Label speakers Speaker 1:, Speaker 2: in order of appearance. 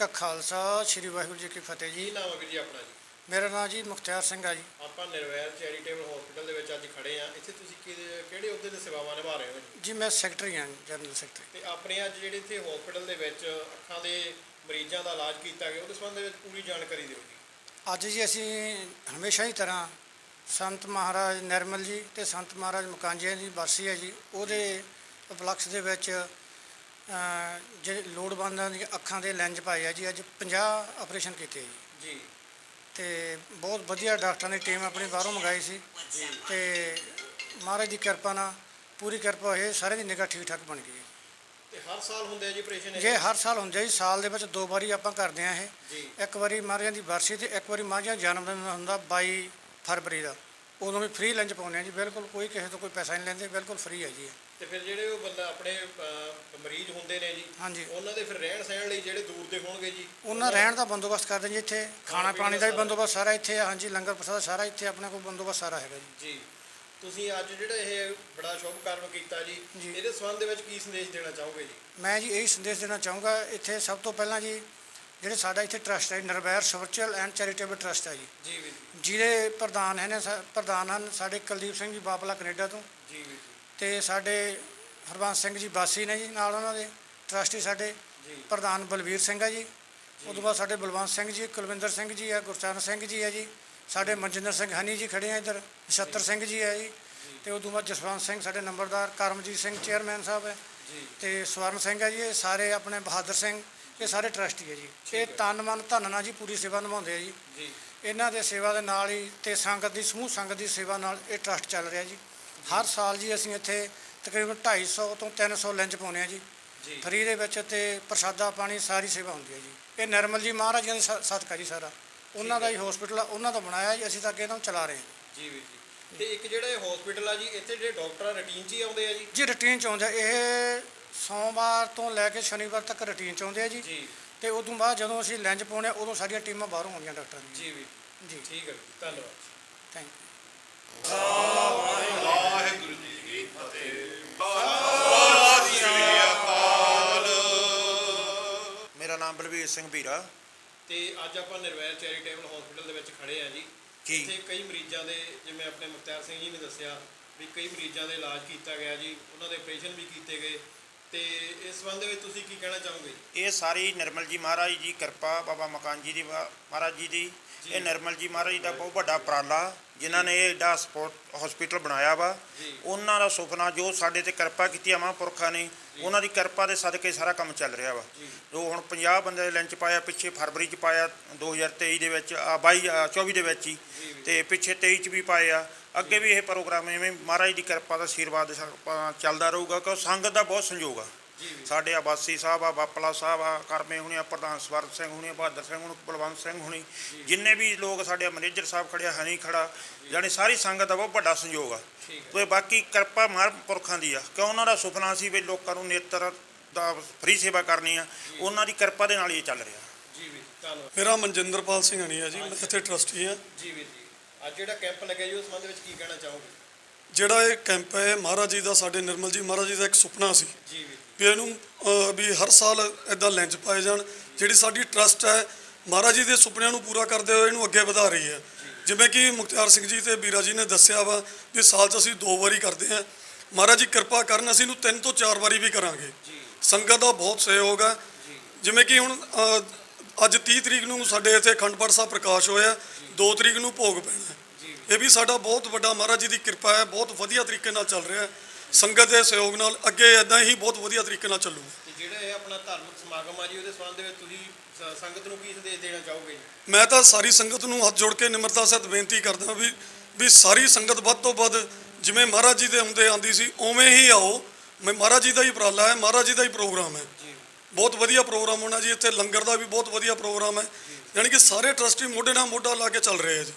Speaker 1: ਕਾ ਖਾਲਸਾ ਸ੍ਰੀ ਵਾਹਿਗੁਰੂ ਜੀ ਕੀ ਫਤਿਹ
Speaker 2: ਕੀ
Speaker 1: ਜੀ
Speaker 2: ਨਾਮ ਹੈ ਵੀਰ ਜੀ ਆਪਣਾ ਜੀ?
Speaker 1: ਮੇਰਾ ਨਾਮ ਜੀ ਮੁਖਤਿਆਰ ਸਿੰਘ ਆ ਜੀ।
Speaker 2: ਆਪਾਂ ਨਿਰਵੈਰ ਚੈਰੀਟੇਬਲ ਹਸਪੀਟਲ ਦੇ ਵਿੱਚ ਅੱਜ ਖੜੇ ਆ। ਇੱਥੇ ਤੁਸੀਂ ਕਿਹਦੇ- ਕਿਹੜੇ ਅਹੁਦੇ ਤੇ ਸੇਵਾਵਾਂ ਨਿਭਾ ਰਹੇ ਹੋ ਜੀ?
Speaker 1: ਜੀ ਮੈਂ ਸੈਕਟਰੀ ਹਾਂ ਜਨਰਲ ਸੈਕਟਰੀ।
Speaker 2: ਤੇ ਆਪਣੇ ਅੱਜ ਜਿਹੜੇ ਇੱਥੇ ਹਸਪੀਟਲ ਦੇ ਵਿੱਚ ਅੱਖਾਂ ਦੇ ਮਰੀਜ਼ਾਂ ਦਾ ਇਲਾਜ ਕੀਤਾ ਗਿਆ ਉਹਦੇ ਸੰਬੰਧ ਦੇ ਵਿੱਚ ਪੂਰੀ ਜਾਣਕਾਰੀ ਦਿਓ ਜੀ।
Speaker 1: ਅੱਜ ਜੀ ਅਸੀਂ ਹਮੇਸ਼ਾ ਹੀ ਤਰ੍ਹਾਂ ਸੰਤ ਮਹਾਰਾਜ ਨਿਰਮਲ ਜੀ ਤੇ ਸੰਤ ਮਹਾਰਾਜ ਮੁਕਾਂਜੀਆਂ ਦੀ ਬਰਸੀ ਹੈ ਜੀ ਉਹਦੇ ਉਪਲਕਸ਼ ਦੇ ਵਿੱਚ ਜਿਹੜੇ ਲੋੜਵੰਦਾਂ ਦੀਆਂ ਅੱਖਾਂ ਦੇ ਲੈਂਜ ਪਾਏ ਆ ਜੀ ਅੱਜ 50 ਆਪਰੇਸ਼ਨ ਕੀਤੇ ਜੀ।
Speaker 2: ਜੀ।
Speaker 1: ਤੇ ਬਹੁਤ ਵਧੀਆ ਡਾਕਟਰਾਂ ਦੀ ਟੀਮ ਆਪਣੀ ਬਾਹਰੋਂ ਮੰਗਾਈ ਸੀ। ਤੇ ਮਹਾਰਾਜ ਦੀ ਕਿਰਪਾ ਨਾਲ ਪੂਰੀ ਕਿਰਪਾ ਹੋਈ ਸਾਰੇ ਦੀ ਨਿਗਾਹ ਠੀਕ ਠਾਕ ਬਣ ਗਈ
Speaker 2: ਤੇ ਹਰ ਸਾਲ ਹੁੰਦੇ ਆ ਜੀ ਆਪਰੇਸ਼ਨ
Speaker 1: ਜੇ ਹਰ ਸਾਲ ਹੁੰਦਾ ਜੀ ਸਾਲ ਦੇ ਵਿੱਚ ਦੋ ਵਾਰੀ ਆਪਾਂ ਕਰਦੇ ਆ ਇਹ। ਇੱਕ ਵਾਰੀ ਮਹਾਰਾਜਾਂ ਦੀ ਬਰਸੀ ਤੇ ਇੱਕ ਵਾਰੀ ਮਹਾਰਾਜਾਂ ਜਨਮ ਦਿਨ ਹੁੰਦਾ 22 ਫਰਵਰੀ ਦਾ। ਉਦੋਂ ਵੀ ਫ੍ਰੀ ਲੰਚ ਪਾਉਂਦੇ ਆ ਜੀ ਬਿਲਕੁਲ ਕੋਈ ਕਿਸੇ ਤੋਂ ਕੋਈ ਪੈਸਾ ਨਹੀਂ ਲੈਂਦੇ ਬਿਲਕੁਲ ਫ੍ਰੀ ਹੈ ਜੀ ਇਹ।
Speaker 2: ਤੇ ਫਿਰ ਜਿਹੜੇ ਉਹ ਬੰਦਾ ਆਪਣੇ ਮਰੀਜ਼ ਹੁੰਦੇ ਨੇ ਜੀ
Speaker 1: ਹਾਂਜੀ।
Speaker 2: ਉਹਨਾਂ ਦੇ ਫਿਰ ਰਹਿਣ ਸਹਿਣ ਲਈ ਜਿਹੜੇ ਦੂਰ ਦੇ ਹੋਣਗੇ ਜੀ?
Speaker 1: ਉਹਨਾਂ ਰਹਿਣ ਦਾ ਬੰਦੋਬਸਤ ਕਰਦੇ ਜੀ ਇੱਥੇ। ਖਾਣਾ ਪਾਣੀ ਦਾ ਵੀ ਬੰਦੋਬਸਤ ਸਾਰਾ ਇੱਥੇ ਆ ਹਾਂਜੀ ਲੰਗਰ ਪ੍ਰਸਾਦ ਸਾਰਾ ਇੱਥੇ ਆਪਣੇ ਕੋਲ ਬੰਦੋਬਸਤ ਸਾਰਾ ਹੈਗਾ ਜੀ।
Speaker 2: ਜੀ। ਤੁਸੀਂ ਅੱਜ ਜਿਹੜਾ ਇਹ ਬੜਾ ਸ਼ੁਭ ਕਰਮ ਕੀਤਾ ਜੀ
Speaker 1: ਜੀ।
Speaker 2: ਇਹਦੇ ਸੰਬੰਧ ਦੇ ਵਿੱਚ ਕੀ ਸੰਦੇਸ਼ ਦੇਣਾ ਚਾਹੋਗੇ ਜੀ?
Speaker 1: ਮੈਂ ਜੀ ਇਹ ਸੰਦੇਸ਼ ਦੇਣਾ ਚਾਹੂੰਗਾ ਇੱਥੇ ਸਭ ਤੋਂ ਪਹਿਲਾਂ ਜੀ ਜਿਹੜੇ ਸਾਡਾ ਇੱਥੇ ਟਰਸਟ ਹੈ Nirvair social and charitable trust ਹੈ ਜੀ।
Speaker 2: ਜੀ ਵੀਰ ਜੀ।
Speaker 1: ਜਿਹਦੇ ਪ੍ਰਧਾਨ ਹੈ ਨੇ ਸਾ- ਪ੍ਰਧਾਨ ਹਨ ਸਾਡੇ ਕੁਲਦੀਪ ਸਿੰਘ ਜੀ ਬਾਪਲਾ ਕੈਨੇਡਾ ਤੋਂ।
Speaker 2: ਜੀ ਵੀਰ ਜੀ।
Speaker 1: ਤੇ ਸਾਡੇ ਹਰਬੰਸ ਸਿੰਘ ਜੀ ਬਾਸੀ ਨੇ ਜੀ ਨਾਲ ਉਹਨਾਂ ਦੇ ਟਰਸਟੀ ਸਾਡੇ ਪ੍ਰਧਾਨ ਬਲਵੀਰ ਸਿੰਘ ਹੈ ਜੀ। ਉਸ ਤੋਂ ਬਾਅਦ ਸਾਡੇ ਬਲਵੰਤ ਸਿੰਘ ਜੀ ਕੁਲਵਿੰਦਰ ਸਿੰਘ ਜੀ ਹੈ ਗੁਰਚਰਨ ਸਿੰਘ ਜੀ ਹੈ ਜੀ। ਸਾਡੇ ਮਨਜਿੰਦਰ ਸਿੰਘ ਹਨੀ ਜੀ ਖੜੇ ਆ ਇੱਧਰ ਨਛੱਤਰ ਸਿੰਘ ਜੀ ਹੈ ਜੀ। ਤੇ ਉਸ ਤੋਂ ਬਾਅਦ ਜਸਵੰਤ ਸਿੰਘ ਸਾਡੇ ਨੰਬਰਦਾਰ ਕਰਮਜੀਤ ਸਿੰਘ ਚੇਅਰਮੈਨ ਸਾਹਿਬ ਹੈ ਤੇ ਸਵਰਨ ਸਿੰਘ ਹੈ ਜੀ ਇਹ ਸਾਰੇ ਆਪਣੇ ਬਹਾਦਰ ਸਿੰਘ ਇਹ ਸਾਰੇ ਟਰਸਟੀ ਹੈ ਜੀ। ਇਹ ਤਨ ਮਨ ਧਨ ਨਾਲ ਜੀ ਪੂਰੀ ਸੇਵਾ ਨਿਭਾਉਂਦੇ ਆ ਜੀ।
Speaker 2: ਜੀ।
Speaker 1: ਇਹਨਾਂ ਦੇ ਸੇਵਾ ਦੇ ਨਾਲ ਹੀ ਤੇ ਸੰਗਤ ਦੀ ਸਮੂਹ ਸੰਗਤ ਦੀ ਸੇਵਾ ਨਾਲ ਇਹ ਟਰਸਟ ਚੱਲ ਰਿਹਾ ਜੀ। ਹਰ ਸਾਲ ਜੀ ਅਸੀਂ ਇੱਥੇ ਤਕਰੀਬਨ 250 ਤੋਂ 300 ਲੰਚ ਪਾਉਂਦੇ ਆ ਜੀ। ਫਰੀ ਦੇ ਵਿੱਚ ਤੇ ਪ੍ਰਸ਼ਾਦਾ ਪਾਣੀ ਸਾਰੀ ਸੇਵਾ ਹੁੰਦੀ ਹੈ ਜੀ। ਇਹ ਨਿਰਮਲ ਜੀ ਮਹਾਰਾਜ ਜੀ ਦੇ ਸ- ਸਦਕਾ ਜੀ ਸਾਰਾ। ਉਹਨਾਂ ਦਾ ਹੀ। ਹਸਪੀਟਲ ਆ ਉਹਨਾਂ ਦਾ ਬਣਾਇਆ ਜੀ ਅਸੀਂ ਤਾਂ ਅੱਗੇ ਇਹਨਾਂ ਨੂੰ ਚਲਾ ਰਹੇ ਹਾਂ।
Speaker 2: ਜੀ ਵੀਰ ਜੀ। ਤੇ ਇੱਕ ਜਿਹੜਾ ਇਹ ਹਸਪੀਟਲ ਆ ਜੀ ਇੱਥੇ ਜਿਹੜੇ ਡਾਕਟਰ ਆ ਰੂਟੀਨ 'ਚ ਹੀ ਆਉਂਦੇ ਆ ਜੀ?
Speaker 1: ਜੀ ਰੁਟੀਨ ਚ ਆਉਂਦੇ ਆ। ਇਹ ਸੋਮਵਾਰ ਤੋਂ ਲੈ ਕੇ ਸ਼ਨੀਵਾਰ ਤੱਕ ਰੁਟੀਨ ਚ ਆਉਂਦੇ ਆ ਜੀ।
Speaker 2: ਜੀ।
Speaker 1: ਤੇ ਉਦੋਂ ਬਾਅਦ ਜਦੋਂ ਅਸੀਂ ਲੰਚ ਪਾਉਂਦੇ ਆ ਉਦੋਂ ਸਾਡੀਆਂ ਟੀਮਾਂ ਬਾਹਰੋਂ ਆਉਂਦੀਆਂ ਡਾਕਟਰਾਂ ਦੀਆਂ।
Speaker 2: ਜੀ ਵੀਰ।
Speaker 1: ਜੀ।
Speaker 2: ਠੀਕ ਹੈ ਜੀ, ਧੰਨਵਾਦ
Speaker 1: ਥੈਂਕ ਯੂ
Speaker 3: ਸਿੰਘ ਵੀਰਾ।
Speaker 2: ਤੇ ਅੱਜ ਆਪਾਂ ਨਿਰਵੈਰ ਚੈਰੀਟੇਬਲ ਹਸਪੀਟਲ ਦੇ ਵਿੱਚ ਖੜੇ ਆ ਜੀ। ਇੱਥੇ ਕਈ ਮਰੀਜ਼ਾਂ ਦੇ ਜਿਵੇਂ ਆਪਣੇ ਮੁਖਤਿਆਰ ਸਿੰਘ ਜੀ ਨੇ ਦੱਸਿਆ ਵੀ ਕਈ ਮਰੀਜ਼ਾਂ ਦੇ ਇਲਾਜ ਕੀਤਾ ਗਿਆ ਜੀ ਉਹਨਾਂ ਦੇ ਆਪਰੇਸ਼ਨ ਵੀ ਕੀਤੇ ਗਏ। ਤੇ ਇਸ ਸੰਬੰਧ ਵਿੱਚ ਤੁਸੀਂ ਕੀ ਕਹਿਣਾ ਚਾਹੋਗੇ?
Speaker 3: ਇਹ ਸਾਰੀ ਨਿਰਮਲ ਜੀ ਮਹਾਰਾਜ ਜੀ ਕਿਰਪਾ ਬਾਬਾ ਮਕਾਨ ਜੀ ਦੀ ਮਹਾਰਾਜ ਜੀ ਦੀ। ਇਹ ਨਿਰਮਲ ਜੀ ਮਹਾਰਾਜ ਦਾ ਬਹੁਤ ਵੱਡਾ ਉਪਰਾਲਾ। ਜਿਨ੍ਹਾਂ ਨੇ ਇਹ ਏਡਾ ਸਪੋਰਟ ਹਸਪੀਟਲ ਬਣਾਇਆ ਵਾ। ਉਹਨਾਂ ਦਾ ਸੁਪਨਾ ਜੋ ਸਾਡੇ ਤੇ ਕਿਰਪਾ ਕੀਤੀ ਆ ਮਹਾਂਪੁਰਖਾਂ ਨੇ ਉਹਨਾਂ ਦੀ ਕਿਰਪਾ ਦੇ ਸਦਕੇ ਸਾਰਾ ਕੰਮ ਚੱਲ ਰਿਹਾ ਵਾ
Speaker 2: ਜੀ।
Speaker 3: ਹੁਣ 50 ਬੰਦੇ ਦੇ ਲੰਚ ਪਾਇਆ ਪਿੱਛੇ ਫਰਵਰੀ ਚ ਪਾਇਆ 2023 ਦੇ ਵਿੱਚ ਆ 22 ਆ, 24 ਦੇ ਵਿੱਚ ਹੀ। ਤੇ ਪਿੱਛੇ 23 ਚ ਵੀ ਪਾਏ ਆ ਅੱਗੇ ਵੀ ਇਹ ਪ੍ਰੋਗਰਾਮ ਐਵੇਂ ਮਹਾਰਾਜ ਦੀ ਕਿਰਪਾ ਦਾ ਆਸ਼ੀਰਵਾਦ ਚੱਲਦਾ ਰਹੂਗਾ ਕਿਉਂ ਸੰਗਤ ਦਾ ਬਹੁਤ ਸੰਯੋਗ ਆ ਸਾਡੇ ਆਬਾਸੀ ਸਾਹਿਬ ਆ ਬਾਪਲਾ ਸਾਹਿਬ ਆ ਕਰਮੇ ਹੁਣੀ ਆ ਪ੍ਰਧਾਨ ਸਵਰਨ ਸਿੰਘ ਹੁਣੀ ਆ, ਬਹਾਦਰ ਸਿੰਘ ਹੁਣੀ ਬਲਵੰਤ ਸਿੰਘ ਹੁਣੀ। ਜਿੰਨੇ ਵੀ ਲੋਕ ਸਾਡੇ ਮੈਨੇਜਰ ਸਾਹਿਬ ਖੜਿਆ ਹਨੀ ਖੜਾ ਯਾਨੀ ਸਾਰੀ ਸੰਗਤ ਦਾ ਬਹੁਤ ਵੱਡਾ ਸੰਯੋਗ ਆ। ਤੇ ਬਾਕੀ ਕਿਰਪਾ ਮਹਾਂਪੁਰਖਾਂ ਦੀ ਆ ਕਿਉਂ ਉਹਨਾਂ ਦਾ ਸੁਪਨਾ ਸੀ ਵੀ ਲੋਕਾਂ ਨੂੰ ਨੇਤਰ ਦਾ ਫ੍ਰੀ ਸੇਵਾ ਕਰਨੀ ਆ ਉਹਨਾਂ ਦੀ ਕਿਰਪਾ ਦੇ ਨਾਲ ਹੀ ਇਹ ਚੱਲ ਰਿਹਾ।
Speaker 2: ਜੀ ਵੀਰ ਧੰਨਵਾਦ
Speaker 4: ਮੇਰਾ ਮਨਜਿੰਦਰਪਾਲ ਸਿੰਘ ਹਣੀ ਹੈ ਜੀ ਮੈਂ ਇੱਥੇ ਟਰਸਟੀ ਹਾਂ।
Speaker 2: ਜੀ ਵੀਰ ਜੀ ਅੱਜ ਜਿਹੜਾ ਕੈਂਪ ਲੱਗਿਆ ਜੀ ਉਸ ਸੰਬੰਧ ਵਿੱਚ ਕੀ ਕਹਿਣਾ ਚਾਹੋਗੇ?
Speaker 4: ਜਿਹੜਾ ਇਹ ਕੈਂਪ ਹੈ ਮਹਾਰਾਜ ਜੀ ਦਾ ਸਾਡੇ ਨਿਰਮਲ ਜੀ ਮਹਾਰਾਜ ਜੀ ਦਾ ਇੱਕ ਸੁਪਨਾ ਸੀ
Speaker 2: ਜੀ ਵੀਰ
Speaker 4: ਵੀ ਇਹਨੂੰ ਅਹ, ਵੀ ਹਰ ਸਾਲ ਇਦਾਂ ਲੈਂਚ ਪਾਏ ਜਾਣ। ਜਿਹੜੀ ਸਾਡੀ ਟਰਸਟ ਹੈ ਮਹਾਰਾਜ ਜੀ ਦੇ ਸੁਪਨਿਆਂ ਨੂੰ ਪੂਰਾ ਕਰਦੇ ਹੋਏ ਇਹਨੂੰ ਅੱਗੇ ਵਧਾ ਰਹੀ ਹੈ। ਜਿਵੇਂ ਕਿ ਮੁਖਤਿਆਰ ਸਿੰਘ ਜੀ ਤੇ ਬੀਰਾ ਜੀ ਨੇ ਦੱਸਿਆ ਵਾ ਵੀ ਸਾਲ 'ਚ ਅਸੀਂ ਦੋ ਵਾਰੀ ਕਰਦੇ ਹਾਂ। ਮਹਾਰਾਜ ਜੀ ਕਿਰਪਾ ਕਰਨ ਅਸੀਂ ਇਹਨੂੰ ਤਿੰਨ ਤੋਂ ਚਾਰ ਵਾਰੀ ਵੀ ਕਰਾਂਗੇ। ਸੰਗਤ ਦਾ ਬਹੁਤ ਸਹਿਯੋਗ ਹੈ ਜਿਵੇਂ ਕਿ ਹੁਣ ਅ, ਅੱਜ 30 ਤਰੀਕ ਨੂੰ ਸਾਡੇ ਇੱਥੇ ਅਖੰਡ ਪਾਠ ਸਾਹਿਬ ਪ੍ਰਕਾਸ਼ ਹੋਇਆ। 2 ਤਰੀਕ ਨੂੰ ਭੋਗ ਪੈਣਾ। ਇਹ ਵੀ ਸਾਡਾ ਬਹੁਤ ਵੱਡਾ ਮਹਾਰਾਜ ਜੀ ਦੀ ਕਿਰਪਾ ਹੈ ਬਹੁਤ ਵਧੀਆ ਤਰੀਕੇ ਨਾਲ ਚੱਲ ਰਿਹਾ ਹੈ। ਸੰਗਤ ਦੇ ਸਹਿਯੋਗ ਨਾਲ ਅੱਗੇ ਇਦਾਂ ਹੀ ਬਹੁਤ ਵਧੀਆ ਤਰੀਕੇ ਨਾਲ ਚੱਲੂਗਾ।
Speaker 2: ਤੇ ਜਿਹੜਾ ਇਹ ਆਪਣਾ ਧਾਰਮਿਕ ਸਮਾਗਮ ਆ ਜੀ ਉਹਦੇ ਸੰਬੰਧ ਦੇ ਵਿੱਚ ਤੁਸੀਂ ਸੰਗਤ ਨੂੰ ਕੀ ਸੰਦੇਸ਼ ਦੇਣਾ ਚਾਹੋਗੇ
Speaker 4: ਮੈਂ ਤਾਂ ਸਾਰੀ ਸੰਗਤ ਨੂੰ ਹੱਥ ਜੋੜ ਕੇ ਨਿਮਰਤਾ ਸਹਿਤ ਬੇਨਤੀ ਕਰਦਾ ਵੀ ਵੀ ਸਾਰੀ ਸੰਗਤ ਵੱਧ ਤੋਂ ਵੱਧ ਜਿਵੇਂ ਮਹਾਰਾਜ ਜੀ ਦੇ ਹੁੰਦੇ ਆਂਦੀ ਸੀ ਉਵੇਂ ਹੀ ਆਓ। ਮੈਂ ਮਹਾਰਾਜ ਜੀ ਦਾ ਹੀ ਉਪਰਾਲਾ ਹੈ ਮਹਾਰਾਜ ਜੀ ਦਾ ਹੀ ਪ੍ਰੋਗਰਾਮ ਹੈ। ਬਹੁਤ ਵਧੀਆ ਪ੍ਰੋਗਰਾਮ ਹੋਣਾ ਜੀ ਇੱਥੇ ਲੰਗਰ ਦਾ ਵੀ ਬਹੁਤ ਵਧੀਆ ਪ੍ਰੋਗਰਾਮ ਹੈ। ਯਾਨੀ ਕਿ ਸਾਰੇ ਟਰਸਟੀ ਮੋਢੇ ਨਾਲ ਮੋਢਾ ਲਾ ਕੇ ਚੱਲ ਰਹੇ ਆ ਜੀ।